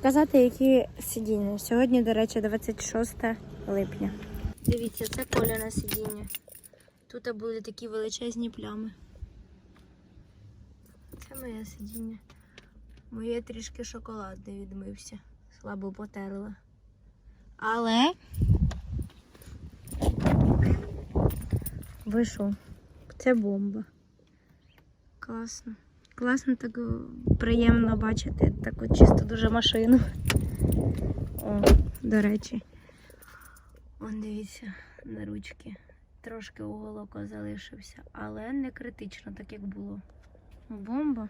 показати, які сидіння. Сьогодні, до речі, 26 липня. Дивіться, це поля на сидіння. Тут були такі величезні плями. Це моє сидіння. Моє трішки шоколадне відмився. Слабо потерла. Але вийшов. Це бомба. Класно. Класно, так е, приємно бачити таку чисто дуже машину. О, до речі. Вон дивіться на ручки. Трошки уголок залишився, але не критично, так як було. Бомба.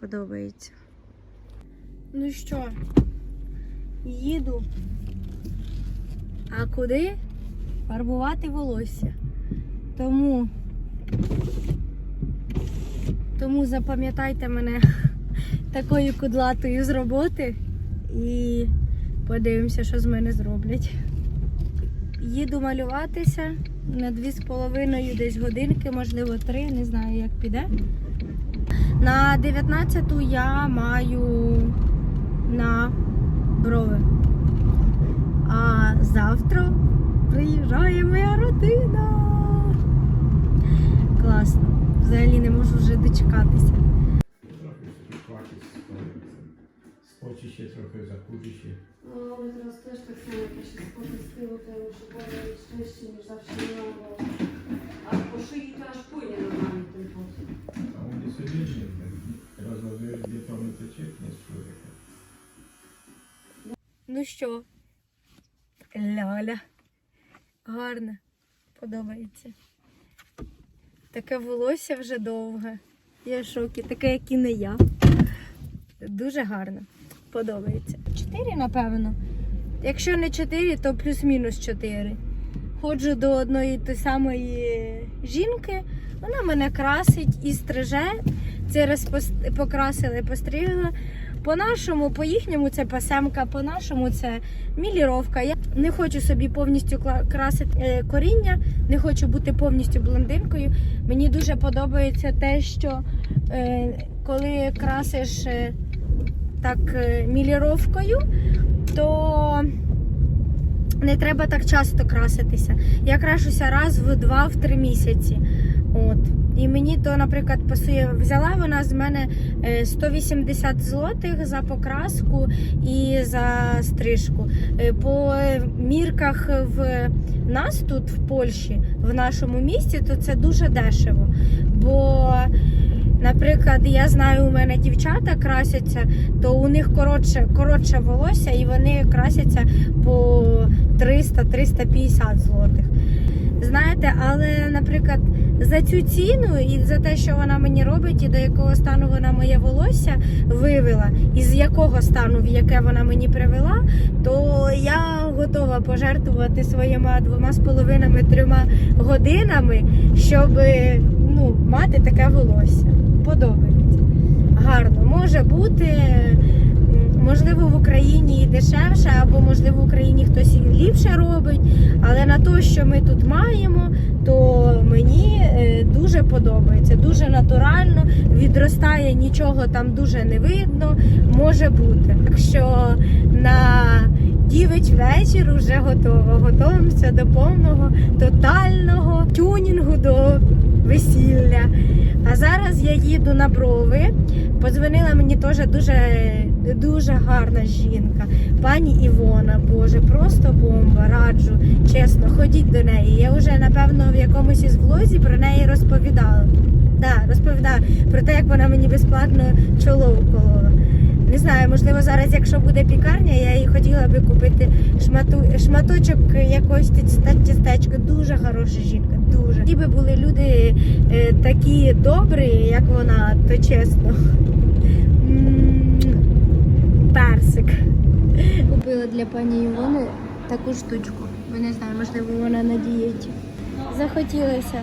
Подобається. Ну що, їду. А куди? Фарбувати волосся. Тому тому запам'ятайте мене такою кудлатою з роботи і подивимося, що з мене зроблять. Їду малюватися на 2,5 десь годинки, можливо, 3, не знаю, як піде. На 19-ту я маю на брови. А завтра приїжджає моя родина. Класно. Взагалі не можу вже дочекатися. Трохи собі хватить ще трохи закуди ще. Ну, але teraz też tak samo jakieś spody z tyłu, to już powiem częściej niż zawsze miałam, bo a po szyi to aż płynie normalnie ten pot. А он не сидить, розложив, де то не тече не з. Ну що? Ляля. Гарно. Подобається. Таке волосся вже довге. Я в шокі, таке, як і не я. Дуже гарно. Подобається. Чотири, напевно. Якщо не чотири, то плюс-мінус чотири. Ходжу до одної тої самої жінки, вона мене красить і стриже. Це раз пос- покрасили, постригла. По-нашому, по їхньому це пасемка, по-нашому це міліровка. Не хочу собі повністю красити е, коріння, не хочу бути повністю блондинкою. Мені дуже подобається те, що е, коли красиш е, так міліровкою, то не треба так часто краситися. Я крашуся раз в два, в три місяці. От. І мені то, наприклад, пасує. Взяла вона з мене е, 180 злотих за покраску і за стрижку. Е, По мірках в нас тут в Польщі, в нашому місті, то це дуже дешево. Бо, наприклад, я знаю, у мене дівчата красяться, то у них коротше, коротше волосся і вони красяться по 300-350 злотих. Знаєте, але, наприклад, за цю ціну і за те, що вона мені робить, і до якого стану вона моє волосся вивела, і з якого стану, в яке вона мені привела, то я готова пожертвувати своїми двома з половинами трьома годинами, щоб ну, мати таке волосся. Подобається. Гарно. Може бути, можливо, в Україні і дешевше, або можливо в Україні хтось і ліпше робить. Але на те, що ми тут маємо, то мені е, дуже подобається. Дуже натурально, відростає, нічого там дуже не видно, може бути. Так що на дівич вечір вже готово. Готуємося до повного тотального тюнінгу до весілля. А зараз я їду на брови. Подзвонила мені теж дуже, дуже гарна жінка. Пані Івона, Боже, просто бомба, раджу. Чесно, ходіть до неї. Я вже, напевно, в якомусь із влозі про неї розповідала. Да, розповідаю про те, як вона мені безплатно чоло уколола. Не знаю, можливо, зараз, якщо буде пікарня, я їй хотіла би купити шмату, шматочок якогось тістечка. Дуже хороша жінка, дуже. Ті би були люди е, такі добрі, як вона, то чесно. Персик. Купила для пані Івони таку штучку. Я не знаю, можливо, вона на дієті. Захотілося.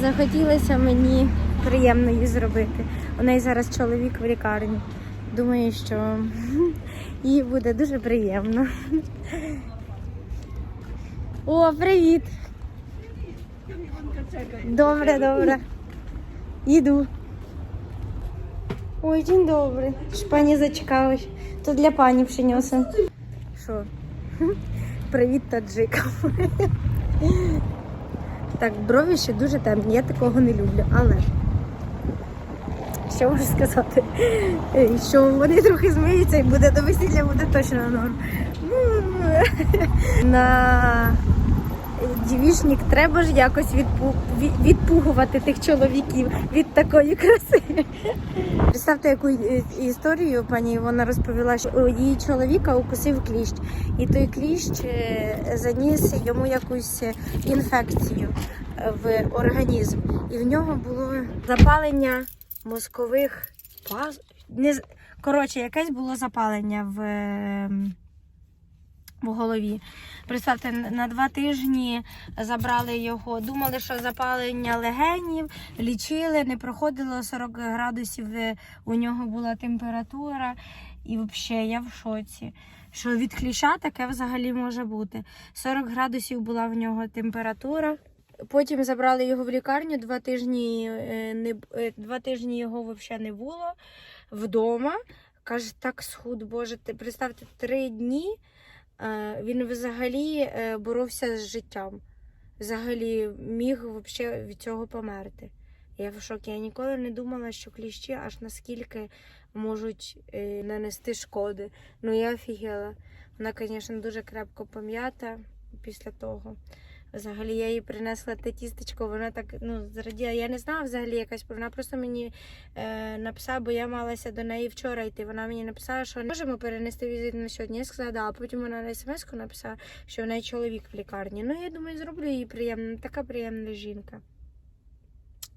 Захотілося мені приємно її зробити. У неї зараз чоловік в лікарні. Думаю, що їй буде дуже приємно. О, привіт! Добре, добре. Іду. Dzień dobry. Ж пані зачекалась. То для пані принесем. Що? Привіт, таджикам. Так, брові ще дуже темні, я такого не люблю, але що можу сказати? Е, Що вони трохи змиються і буде до весілля буде точно норм. Ну, На дівішник треба ж якось відпу... відпугувати тих чоловіків від такої краси. Представте, яку е, історію пані Івона розповіла, що її чоловіка укусив кліщ, і той кліщ е, заніс йому якусь е, інфекцію в організм. І в нього було запалення мозкових паз... Коротше, якесь було запалення в, е, в голові. Представте, на два тижні забрали його. Думали, що запалення легенів, лічили, не проходило 40 градусів. е, У нього була температура. І взагалі я в шоці. Що від кліща таке взагалі може бути. 40 градусів була в нього температура. Потім забрали його в лікарню. Два тижні е, не е, два тижні його взагалі не було вдома. Каже, так схуд, Боже, представте, три дні він взагалі е, боровся з життям. Взагалі міг взагалі від цього померти. Я в шокі. Я ніколи не думала, що кліщі аж наскільки можуть е, нанести шкоди. Ну я офігела. Вона, звісно, дуже крепко пом'ята після того. Взагалі я їй принесла те тістечко, вона так ну, зраділа. Я не знала взагалі якась, вона просто мені е, написала, бо я малася до неї вчора йти. Вона мені написала, що не можемо перенести візит на сьогодні. Я сказала, а потім вона на смс-ку написала, що в неї чоловік в лікарні. Ну, я думаю, зроблю їй приємно. Така приємна жінка.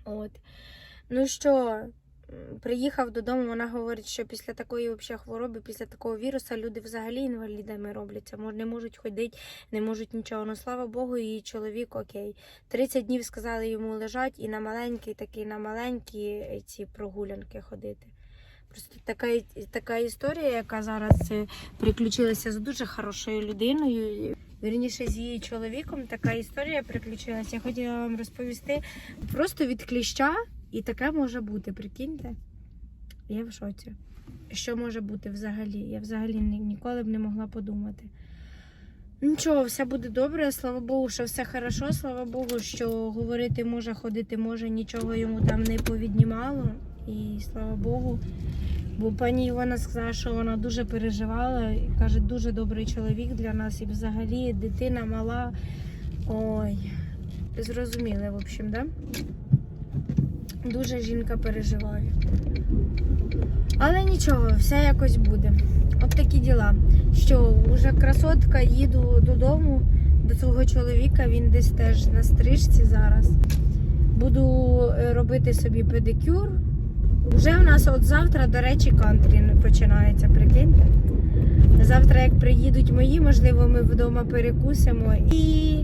От. Ну що, приїхав додому, вона говорить, що після такої вообще хвороби, після такого віруса люди взагалі інвалідами робляться, не можуть ходити, не можуть нічого. Ну слава Богу, її чоловік окей. 30 днів сказали йому лежать і на маленький, такий на маленькі ці прогулянки ходити. Просто така, така історія, яка зараз е, приключилася з дуже хорошою людиною. Вірніше з її чоловіком така історія приключилася. Я хотіла вам розповісти просто від кліща, і таке може бути, прикиньте. Я в шоці. Що може бути взагалі? Я взагалі ні- ніколи б не могла подумати. Нічого, все буде добре, слава Богу, що все хорошо, слава Богу, що говорити може, ходити може, нічого йому там не повіднімало. І слава Богу. Бо пані Івана сказала, що вона дуже переживала і каже, дуже добрий чоловік для нас. І взагалі дитина мала. Ой, зрозуміли, в общем, да? Дуже жінка переживає. Але нічого, все якось буде. От такі діла. Що, уже красотка, їду додому до свого чоловіка, він десь теж на стрижці зараз. Буду е, робити собі педикюр. Вже в нас от завтра, до речі, кантрі починається, прикиньте. Завтра, як приїдуть мої, можливо, ми вдома перекусимо і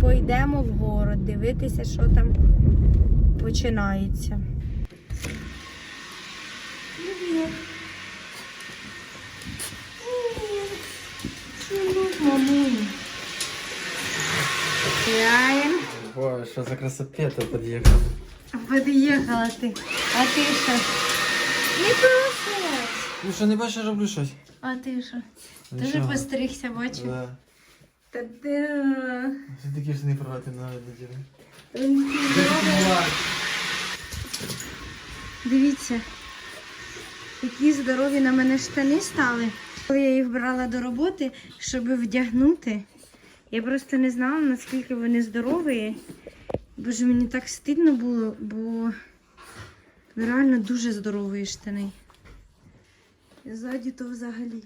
пойдемо в город дивитися, що там починається. Гуляємо. Ой, що за красопета під'їхала. Під'їхала ти. А ти що? Не пилосос. Ну що, не бачиш, я роблю щось? А ти що? Ти вже постригся, бачу. Да. Та ти. Все такі ж не провати на неділю. Дивіться, які здорові на мене штани стали. Коли я їх брала до роботи, щоб вдягнути, я просто не знала, наскільки вони здорові. Боже, мені так стидно було, бо реально дуже здорові штани. Ззаді то взагалі.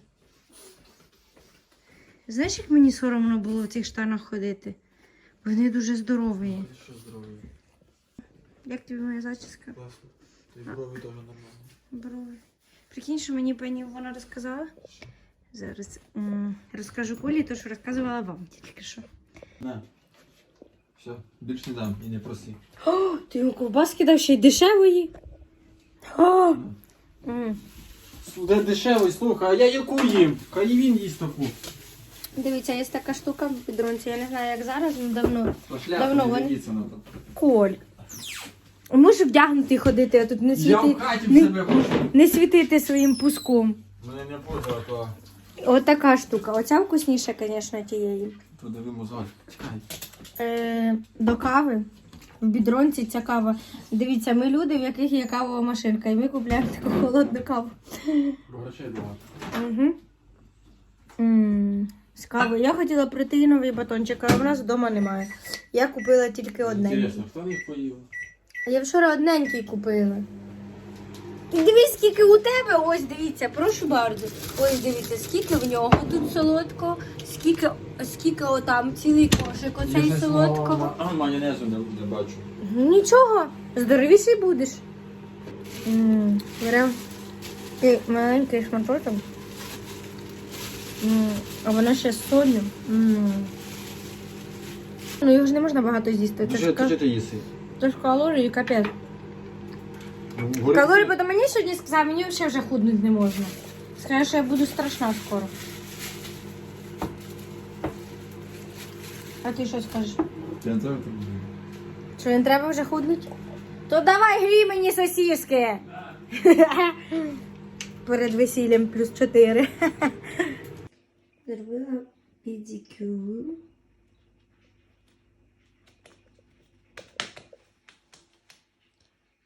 Знаєш, як мені соромно було в цих штанах ходити? Вони дуже здорові. Що здоровий? Як тобі моя зачіска? Класно. Тобі брови теж нормально. Брови. Прикинь, що мені пані вона розказала. Зараз м, розкажу Колі, то що розказувала вам тільки що. На. Все, більш не дам і не проси. О, ти йому ковбаски дав ще й дешевої. О! М. Де дешевий, слухай, а я яку їм? Хай і він їсть таку. Дивіться, є така штука в підрунці. Я не знаю, як зараз, але давно. Пошляпу Давно не вони- то. Коль. Можеш вдягнутий ходити, а тут не Я світи, в хаті в не, себе хочу. не світити своїм пуском. Мене не а то От така штука. Оця вкусніша, звісно, тієї. мозок. Чекай. Е, до кави. В бідронці ця кава. Дивіться, ми люди, в яких є кавова машинка, і ми купляємо таку холодну каву. Про грошей багато. Угу. м з кавою. Я хотіла протеїновий батончик, а в нас вдома немає. Я купила тільки одненький. Інтересно, хто їх поїв? Я вчора одненький купила. І дивись, скільки у тебе. Ось дивіться, прошу bardzo. Ось дивіться, скільки в нього тут солодкого, скільки, скільки отам цілий кошик оцей солодкого. А майонезу не, не бачу. Нічого, здоровіший будеш. Беремо маленький шматочок. А воно ще з солью. Ну його ж не можна багато з'їсти. Це ж, Що ка- ти, їси? це ж калорії капець. Калорії, бо мені сьогодні сказав, мені взагалі вже худнути не можна. Скаже, що я буду страшна скоро. А ти що скажеш? Я не знаю, Що не треба вже худнути? То давай грій мені сосіски. Перед весіллям плюс 4. Зробила педикюр.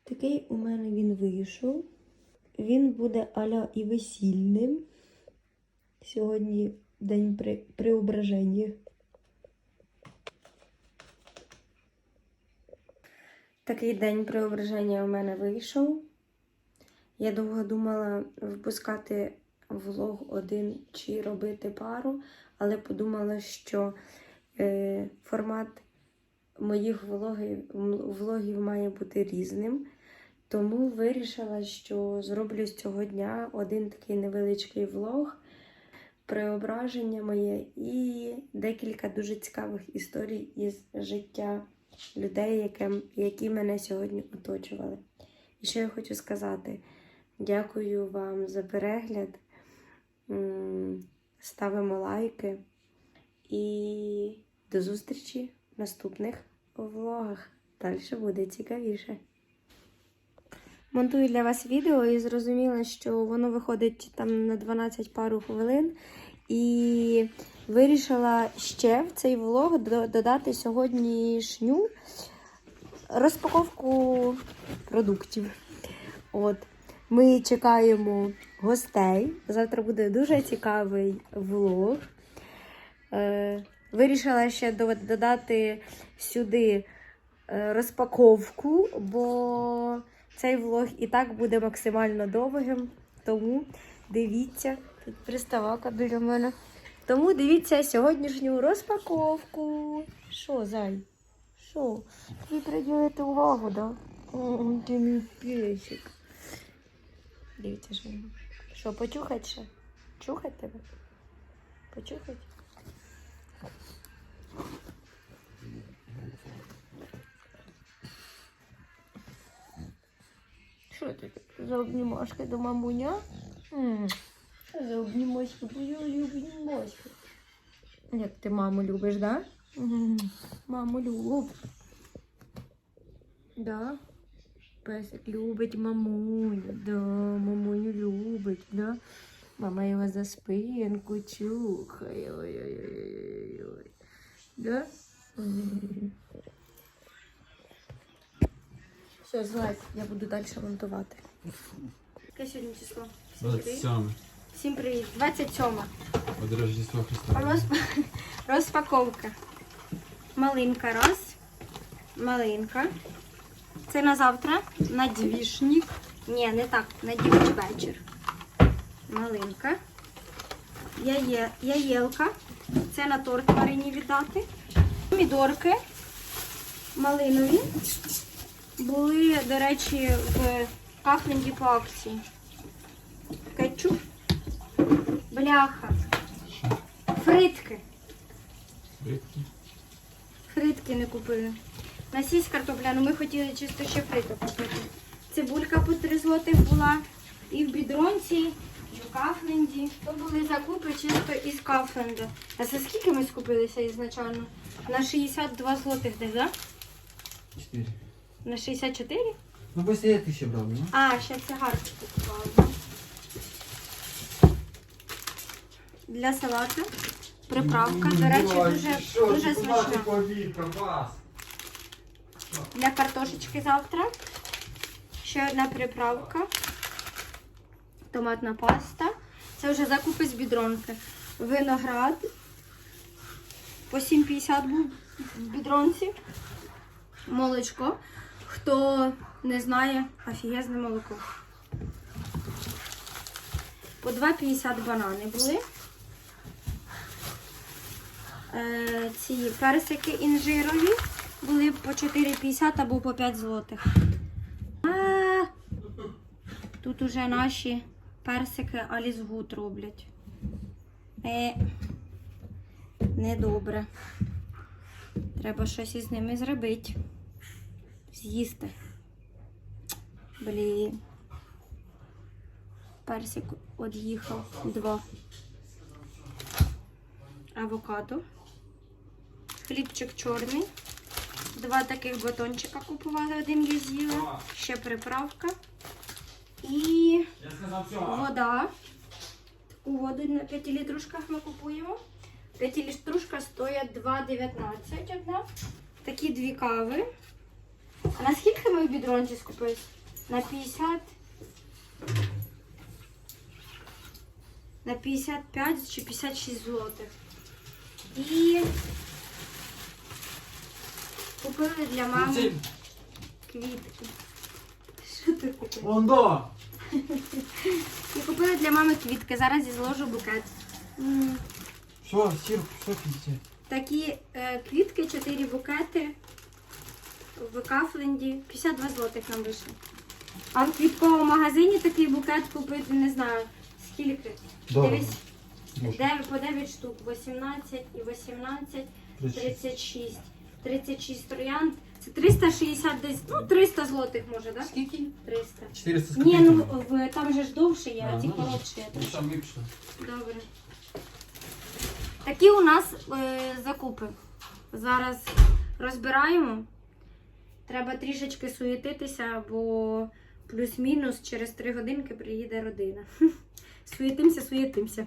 Такий у мене він вийшов. Він буде аля і весільним. Сьогодні день при... преображення. Такий день преображення у мене вийшов. Я довго думала випускати влог один чи робити пару, але подумала, що е, формат моїх влогів, влогів має бути різним. Тому вирішила, що зроблю з цього дня один такий невеличкий влог, преображення моє і декілька дуже цікавих історій із життя людей, які мене сьогодні оточували. І що я хочу сказати? Дякую вам за перегляд. Ставимо лайки. І до зустрічі в наступних влогах. Далі буде цікавіше. Монтую для вас відео і зрозуміла, що воно виходить там на 12 пару хвилин. І вирішила ще в цей влог додати сьогоднішню розпаковку продуктів. От. Ми чекаємо гостей. Завтра буде дуже цікавий влог. Е, вирішила ще додати сюди е, розпаковку, бо цей влог і так буде максимально довгим. Тому дивіться, тут приставака біля мене. Тому дивіться сьогоднішню розпаковку. Що, зай? Що? Ви приділите увагу, да? О, ти мій песик. Дивіться, що. він. Що, почухать ще? Чухать тебе? Почухать? Що ти за обнімашки до мамуня? Що за обнімашки? Твої обнімашки. Як ти маму любиш, да? М, Маму люб. Да? Песик любить мамуню, да, мамуню любить, да? Мама його за спинку чухає. Ой-ой-ой. Да? Все, злазь, я буду далі монтувати. Яке сьогодні число? Всім привіт. 27. Всім привіт. 27. От Рождества Христа. Розп... Розпаковка. Малинка раз. Малинка. Це на завтра. На двішнік. Ні, не так, на дівч вечір. Малинка. Яє... Яєлка. Це на торт Марині віддати. Помідорки. Малинові. Були, до речі, в кафленді по акції. Кетчуп. Бляха. Фритки. Рибки. Фритки не купили. Насість картопля, ну ми хотіли чисто ще фриток купити. Цибулька по 3 злотих була. І в бідронці, і в Кафленді. То були закупи чисто із Кафленда. А за скільки ми скупилися ізначально? На 62 злотих десь, так? 4. На 64? Ну быстрее ти ще брав, ну? А, ще цигарки купувала. Для салату. Приправка. До речі, дуже, дуже смачна. вас. Для картошечки завтра. Ще одна приправка. Томатна паста. Це вже закупи з бідронки. Виноград. По 7,50 був в бідронці. Молочко. Хто не знає, офігезне молоко. По 2,50 банани були. Е, ці персики інжирові були по 4,50 або по 5 злотих. А, Тут уже наші персики алізгут роблять. Е, недобре. Треба щось із ними зробити. З'їсти. Блін. Персик од'їхав. Два. Авокадо. Хлібчик чорний. Два таких батончика купували, один я з'їла. Ще приправка. І вода. Таку воду на 5 літрушках ми купуємо. 5 літрушка стоять 2,19 одна. Такі дві кави. А на скільки ми в бідронці скупили? На 50. На 55 чи 56 злотих. І купили для мами квітки. Що ти купив? Ондо! І купили для мами квітки. Зараз я зложу букет. М, Що, сір, що пізде? Такі е, квітки, 4 букети в Кафленді. 52 злотих нам вийшло. А в квітковому магазині такий букет купити не знаю скільки. Дорого. Дивись, де- по 9 штук, 18 і 18, 36. 36 троянд. Це 360 десь, ну 300 злотих може, так? Да? Скільки? 300. 400 з Ні, ну в, там же ж довше є, а А, ці ну, коротші. Ну, там ліпше. Добре. Такі у нас е, закупи. Зараз розбираємо. Треба трішечки суєтитися, бо плюс-мінус через 3 годинки приїде родина. Суєтимося, суєтимося.